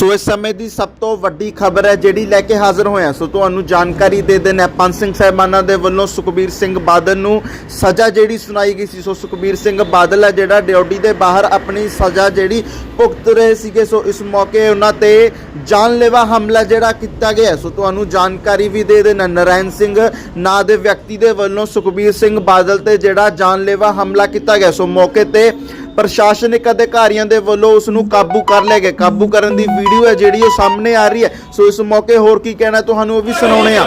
ਸੋ ਇਸ ਸਮੇਂ ਦੀ ਸਭ ਤੋਂ ਵੱਡੀ ਖਬਰ ਹੈ ਜਿਹੜੀ ਲੈ ਕੇ ਹਾਜ਼ਰ ਹੋਇਆ ਸੋ ਤੁਹਾਨੂੰ ਜਾਣਕਾਰੀ ਦੇ ਦੇਣਾ ਪੰਜ ਸਿੰਘ ਸਾਹਿਬਾਨਾਂ ਦੇ ਵੱਲੋਂ ਸੁਖਬੀਰ ਸਿੰਘ ਬਾਦਲ ਨੂੰ ਸਜ਼ਾ ਜਿਹੜੀ ਸੁਣਾਈ ਗਈ ਸੀ। ਸੋ ਸੁਖਬੀਰ ਸਿੰਘ ਬਾਦਲ ਹੈ ਜਿਹੜਾ ਡਿਊਟੀ ਦੇ ਬਾਹਰ ਆਪਣੀ ਸਜ਼ਾ ਜਿਹੜੀ ਭੁਗਤ ਰਹੇ ਸੀਗੇ। ਸੋ ਇਸ ਮੌਕੇ ਉਹਨਾਂ ਤੇ ਜਾਨਲੇਵਾ ਹਮਲਾ ਜਿਹੜਾ ਕੀਤਾ ਗਿਆ ਸੋ ਤੁਹਾਨੂੰ ਜਾਣਕਾਰੀ ਵੀ ਦੇ ਦੇਣਾ ਨਰਾਇਣ ਸਿੰਘ ਨਾਂ ਦੇ ਵਿਅਕਤੀ ਦੇ ਵੱਲੋਂ ਸੁਖਬੀਰ ਸਿੰਘ ਬਾਦਲ ਤੇ ਜਿਹੜਾ ਜਾਨਲੇਵਾ ਹਮਲਾ ਕੀਤਾ ਗਿਆ। ਸੋ ਮੌਕੇ ਤੇ ਪ੍ਰਸ਼ਾਸਨਿਕ ਅਧਿਕਾਰੀਆਂ ਦੇ ਵੱਲੋਂ ਉਸ ਨੂੰ ਕਾਬੂ ਕਰ ਲਿਆ ਗਿਆ। ਕਾਬੂ ਕਰਨ ਦੀ ਵੀਡੀਓ ਹੈ ਜਿਹੜੀ ਉਹ ਸਾਹਮਣੇ ਆ ਰਹੀ ਹੈ। ਸੋ ਇਸ ਮੌਕੇ ਹੋਰ ਕੀ ਕਹਿਣਾ ਤੁਹਾਨੂੰ ਉਹ ਵੀ ਸੁਣਾਉਣੇ ਆ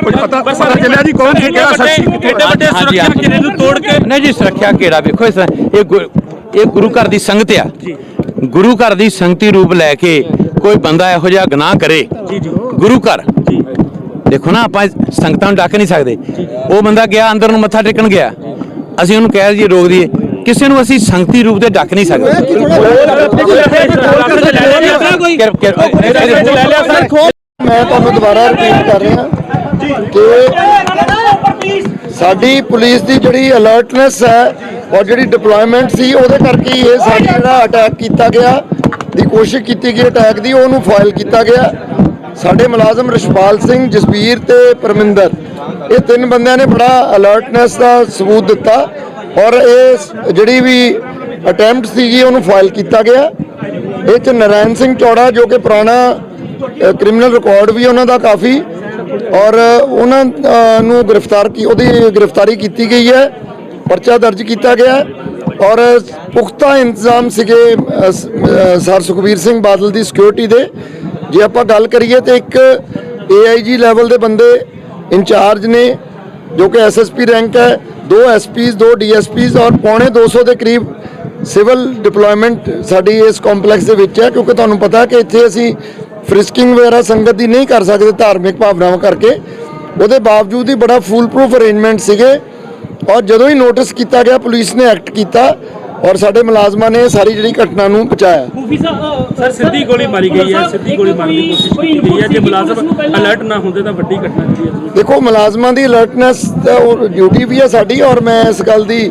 ਕੁਝ ਪਤਾ ਪਤਾ ਚੱਲਿਆ ਜੀ ਕੌਣ ਸੀ ਕਿਹੜਾ ਸ਼ਖਸ ਸੀ ਏਡੇ ਵੱਡੇ ਹਾਂਜੀ, ਸੁਰੱਖਿਆ ਹਾਂਜੀ। ਘੇਰੇ ਨੂੰ ਤੋੜ ਕੇ? ਨਹੀਂ ਜੀ ਸੁਰੱਖਿਆ ਘੇਰਾ ਵੇਖੋ ਇਸ ਤਰ੍ਹਾਂ ਇਹ ਗੁ- ਇਹ ਗੁਰੂ ਘਰ ਦੀ ਸੰਗਤ ਆ। ਗੁਰੂ ਘਰ ਦੀ ਸੰਗਤੀ ਰੂਪ ਲੈ ਕੇ ਕੋਈ ਬੰਦਾ ਇਹੋ ਜਿਹਾ ਗੁਨਾਹ ਕਰੇ ਗੁਰੂ ਘਰ ਦੇਖੋ ਨਾ ਆਪਾਂ ਸੰਗਤਾਂ ਨੂੰ ਡੱਕ ਨਹੀਂ ਸਕਦੇ ਉਹ ਬੰਦਾ ਗਿਆ ਅੰਦਰ ਨੂੰ ਮੱਥਾ ਟੇਕਣ ਗਿਆ ਅਸੀਂ ਉਹਨੂੰ ਕਹਿ ਜੀ ਰੋਕ ਦਈਏ ਕਿਸੇ ਨੂੰ ਅਸੀਂ ਸੰਗਤੀ ਰੂਪ ਤੇ ਡੱਕ ਨਹੀਂ ਸਕਦੇ ਮੈਂ ਤੁਹਾਨੂੰ ਦੁਬਾਰਾ ਰਿਪੀਟ ਕਰ ਰਿਹਾ ਕਿ ਸਾਡੀ ਪੁਲਿਸ ਦੀ ਜਿਹੜੀ ਅਲਰਟਨੈਸ ਹੈ ਔਰ ਜਿਹੜੀ ਡਿਪਲੋਇਮੈਂਟ ਸੀ, ਉਹਦੇ ਕਰਕੇ ਹੀ ਇਹ ਸਾਡੀ ਜਿਹੜਾ ਅਟੈਕ ਕੀਤਾ ਗਿਆ। ਦੀ ਕੋਸ਼ਿਸ਼ ਕੀਤੀ ਗਈ ਅਟੈਕ ਦੀ, ਉਹਨੂੰ ਫਾਇਲ ਕੀਤਾ ਗਿਆ। ਸਾਡੇ ਮੁਲਾਜ਼ਮ ਰਿਸ਼ਪਾਲ ਸਿੰਘ, ਜਸਬੀਰ ਤੇ ਪਰਮਿੰਦਰ, ਇਹ ਤਿੰਨ ਬੰਦਿਆਂ ਨੇ ਬੜਾ ਅਲਰਟਨੈਸ ਦਾ ਸਬੂਤ ਦਿੱਤਾ। ਔਰ ਇਹ ਜਿਹੜੀ ਵੀ ਅਟੈਂਪਟ ਸੀਗੀ, ਉਹਨੂੰ ਫਾਈਲ ਕੀਤਾ ਗਿਆ। ਇਹ ਚ ਨਰਾਇਣ ਸਿੰਘ ਚੌੜਾ, ਜੋ ਕਿ ਪੁਰਾਣਾ ਕ੍ਰਿਮੀਨਲ ਰਿਕਾਰਡ ਵੀ ਉਹਨਾਂ ਦਾ ਕਾਫੀ। ਔਰ ਉਹਨਾਂ ਨੂੰ ਗ੍ਰਿਫਤਾਰ ਕੀ, ਉਹਦੀ ਗ੍ਰਿਫਤਾਰੀ ਕੀਤੀ ਗਈ ਹੈ। ਪਰਚਾ ਦਰਜ ਕੀਤਾ ਗਿਆ ਔਰ ਪੁਖਤਾ ਇੰਤਜ਼ਾਮ ਸੀਗੇ ਸਰ ਸੁਖਬੀਰ ਸਿੰਘ ਬਾਦਲ ਦੀ ਸਿਕਿਉਰਿਟੀ ਦੇ। ਜੇ ਆਪਾਂ ਗੱਲ ਕਰੀਏ ਤੇ ਇੱਕ ਏਆਈਜੀ ਲੈਵਲ ਦੇ ਬੰਦੇ ਇੰਚਾਰਜ ਨੇ, ਜੋ ਕਿ ਐਸਐਸਪੀ ਰੈਂਕ ਹੈ, ਦੋ ਐਸਪੀਸ ਦੋ ਡੀਐਸਪੀਸ ਔਰ ਪੌਣੇ 200 ਦੇ ਕਰੀਬ ਸਿਵਲ ਡਿਪਲੋਇਮੈਂਟ ਸਾਡੀ ਇਸ ਕੰਪਲੈਕਸ ਦੇ ਵਿੱਚ ਹੈ, ਕਿਉਂਕਿ ਤੁਹਾਨੂੰ ਪਤਾ ਕਿ ਇੱਥੇ ਅਸੀਂ ਫ੍ਰਿਸਕਿੰਗ ਵਗੈਰਾ ਸੰਗਤ ਦੀ ਨਹੀਂ ਕਰ ਸਕਦੇ ਧਾਰਮਿਕ ਭਾਵਨਾਵਾਂ ਕਰਕੇ। ਉਹਦੇ ਬਾਵਜੂਦ ਹੀ ਬੜਾ ਫੂਲ ਪ੍ਰੂਫ ਅਰੇਂਜਮੈਂਟ ਸੀਗੇ। ਔਰ ਜਦੋਂ ਹੀ ਨੋਟਿਸ ਕੀਤਾ ਗਿਆ ਪੁਲਿਸ ਨੇ ਐਕਟ ਕੀਤਾ ਔਰ ਸਾਡੇ ਮੁਲਾਜ਼ਮਾਂ ਨੇ ਸਾਰੀ ਜਿਹੜੀ ਘਟਨਾ ਨੂੰ ਸਾਹਿਬ ਸਰ ਸਿੱਧੀ ਗੋਲੀ ਮਾਰੀ ਗਈ ਹੈ ਸਿੱਧੀ ਗੋਲੀ ਮਾਰਨ ਦੀ ਕੋਸ਼ਿਸ਼ ਕੀਤੀ ਗਈ ਹੈ। ਜੇ ਮੁਲਾਜ਼ਮ ਅਲਰਟ ਨਾ ਹੁੰਦੇ ਤਾਂ ਵੱਡੀ ਘਟਨਾ ਜਿਹੜੀ ਹੈ ਦੇਖੋ ਮੁਲਾਜ਼ਮਾਂ ਦੀ ਅਲਰਟਨੈਸ ਉਹ ਡਿਊਟੀ ਵੀ ਹੈ ਸਾਡੀ ਔਰ ਮੈਂ ਇਸ ਗੱਲ ਦੀ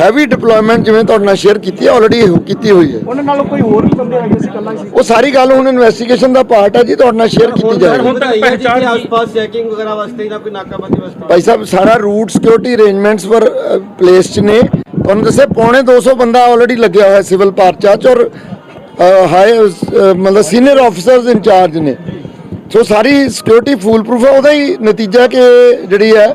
ਹੈਵੀ ਡਿਪਲੋਇਮੈਂਟ ਜਿਵੇਂ ਤੁਹਾਡੇ ਨਾਲ ਸ਼ੇਅਰ ਕੀਤੀ ਹੈ ਆਲਰੇਡੀ ਕੀਤੀ ਹੋਈ ਹੈ। ਉਹਨਾਂ ਨਾਲੋਂ ਕੋਈ ਹੋਰ ਵੀ ਬੰਦੇ ਆਏ ਸੀ ਕੱਲਾ ਸੀ? ਉਹ ਸਾਰੀ ਗੱਲ ਹੁਣ ਇਨਵੈਸਟੀਗੇਸ਼ਨ ਦਾ ਪਾਰਟ ਹੈ ਜੀ ਤੁਹਾਡੇ ਨਾਲ ਸ਼ੇਅਰ ਕੀਤੀ ਜਾਏਗੀ। ਹੁਣ ਤੱਕ ਪਹਿਚਾਣ ਆਸ-ਪਾਸ ਚੈਕਿੰਗ ਵਗੈਰਾ ਵਾਸਤੇ ਜਾਂ ਕੋਈ ਨਾਕਾਬੰਦੀ ਵਾਸਤੇ। ਭਾਈ ਸਾਹਿਬ ਸਾਰਾ ਰੂਟ ਸਿਕਿਉਰਿਟੀ ਅਰੇਂਜਮੈਂਟਸ ਪਰ ਪਲੇਸ ਚ ਨੇ। ਤੁਹਾਨੂੰ ਦੱਸਿਆ ਪੌਣੇ 200 ਬੰਦਾ ਆਲਰੇਡੀ ਲੱਗਿਆ ਹੋਇਆ ਸਿਵਲ ਪਾਰਚਾ ਚ ਔਰ ਹਾਈ ਮਤਲਬ ਸੀਨੀਅਰ ਆਫੀਸਰਸ ਇੰਚਾਰਜ ਨੇ। ਸੋ ਸਾਰੀ ਸਿਕਿਉਰਿਟੀ ਫੂਲ ਪ੍ਰੂਫ ਹੈ ਉਹਦਾ ਹੀ ਨਤੀਜਾ ਕਿ ਜਿਹੜੀ ਹੈ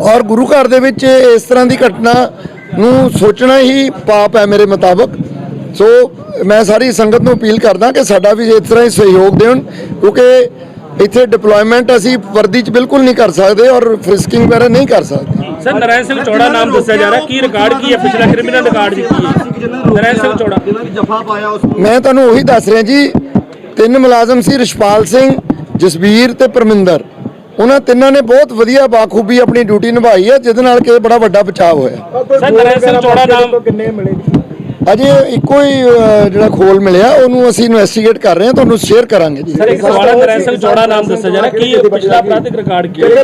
ਔਰ ਗੁਰੂ ਘਰ ਦੇ ਵਿੱਚ ਇਸ ਤਰ੍ਹਾਂ ਦੀ ਘਟਨਾ ਨੂੰ ਸੋਚਣਾ ਹੀ ਪਾਪ ਹੈ ਮੇਰੇ ਮੁਤਾਬਕ। ਸੋ ਮੈਂ ਸਾਰੀ ਸੰਗਤ ਨੂੰ ਅਪੀਲ ਕਰਦਾ ਕਿ ਸਾਡਾ ਵੀ ਇਸ ਤਰ੍ਹਾਂ ਹੀ ਸਹਿਯੋਗ ਦੇਣ ਕਿਉਂਕਿ ਇੱਥੇ ਡਿਪਲੋਇਮੈਂਟ ਅਸੀਂ ਵਰਦੀ 'ਚ ਬਿਲਕੁਲ ਨਹੀਂ ਕਰ ਸਕਦੇ ਔਰ ਫ੍ਰਿਸਕਿੰਗ ਵਗੈਰਾ ਨਹੀਂ ਕਰ ਸਕਦੇ। ਸਰ ਨਰਾਇਣ ਸਿੰਘ ਚੌੜਾ ਨਾਮ ਦੱਸਿਆ ਜਾ ਰਿਹਾ। ਕੀ ਰਿਕਾਰਡ ਕੀ ਹੈ? ਪਿਛਲਾ ਕ੍ਰਿਮੀਨਲ ਰਿਕਾਰਡ ਕੀ ਹੈ? ਨਰਾਇਣ ਸਿੰਘ ਚੌੜਾ। ਜਫਾ ਪਾਇਆ ਉਸ ਮੈਂ ਤੁਹਾਨੂੰ ਉਹੀ ਦੱਸ ਰਿਹਾ ਜੀ ਤਿੰਨ ਮੁਲਾਜ਼ਮ ਸੀ ਰਿਸ਼ਪਾਲ ਸਿੰਘ ਜਸਬੀਰ ਤੇ ਪਰਮਿੰਦਰ। ਉਹਨਾਂ ਤਿੰਨਾਂ ਨੇ ਬਹੁਤ ਵਧੀਆ ਬਾਖੂਬੀ ਆਪਣੀ ਡਿਊਟੀ ਨਿਭਾਈ ਹੈ ਜਿਹਦੇ ਨਾਲ ਕਿ ਬੜਾ ਵੱਡਾ ਬਚਾਅ ਹੋਇਆ। ਸਰ ਨਰਾਇਣ ਸਿੰਘ ਚੌੜਾ ਨਾਮ। ਕਿੰਨੇ ਮਿਲੇ ਅਜੇ ਇੱਕੋ ਹੀ ਅਹ, ਜਿਹੜਾ ਖੋਲ ਮਿਲਿਆ ਉਹਨੂੰ ਅਸੀਂ ਇਨਵੈਸਟੀਗੇਟ ਕਰ ਰਹੇ ਹਾਂ ਤੁਹਾਨੂੰ ਸ਼ੇਅਰ ਕਰਾਂਗੇ ਜੀ। ਸਰ ਇੱਕ ਸਵਾਲ ਹੈ ਨਰਾਇਣ ਸਿੰਘ ਚੌੜਾ ਨਾਮ ਦੱਸਿਆ ਜਾ ਰਿਹਾ ਕੀ ਪਿਛਲਾ ਅਪਰਾਧਿਕ ਰਿਕਾਰਡ ਕੀ ਹੈ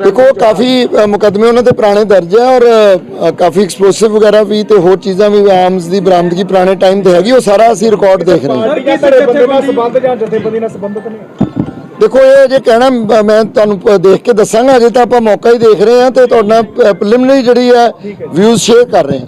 ਦੇਖੋ ਕਾਫੀ ਅ, ਮੁਕੱਦਮੇ ਉਹਨਾਂ ਤੇ ਪੁਰਾਣੇ ਦਰਜ ਹੈ ਔਰ ਅ, ਕਾਫੀ ਐਕਸਪਲੋਸਿਵ ਵਗੈਰਾ ਵੀ ਤੇ ਹੋਰ ਚੀਜ਼ਾਂ ਵੀ ਆਰਮਸ ਦੀ ਬਰਾਮਦਗੀ ਪੁਰਾਣੇ ਟਾਈਮ ਤੇ ਹੈਗੀ ਉਹ ਸਾਰਾ ਅਸੀਂ ਰਿਕਾਰਡ ਦੇਖ ਰਹੇ ਹਾਂ। ਸਰ ਕਿਸੇ ਬੰਦੇ ਨਾਲ ਸੰਬੰਧ ਜਾਂ ਜਥੇਬੰਦੀ ਨਾਲ ਸੰਬੰਧਤ ਨਹੀਂ? ਦੇਖੋ ਇਹ ਜੇ ਕਹਿਣਾ ਮ- ਤੁਹਾਨੂੰ ਦੇਖ ਕੇ ਦੱਸਾਂਗਾ ਅਜੇ ਤਾਂ ਆਪਾਂ ਮੌਕਾ ਹੀ ਦੇਖ ਰਹੇ ਹਾਂ ਤੇ ਤੁਹਾਡਾ ਪ੍ਰੀਲਿਮਿਨਰੀ ਜਿਹੜੀ ਹੈ ਵਿਊਜ਼ ਸ਼ੇਅਰ ਕਰ ਰਹੇ ਹਾਂ।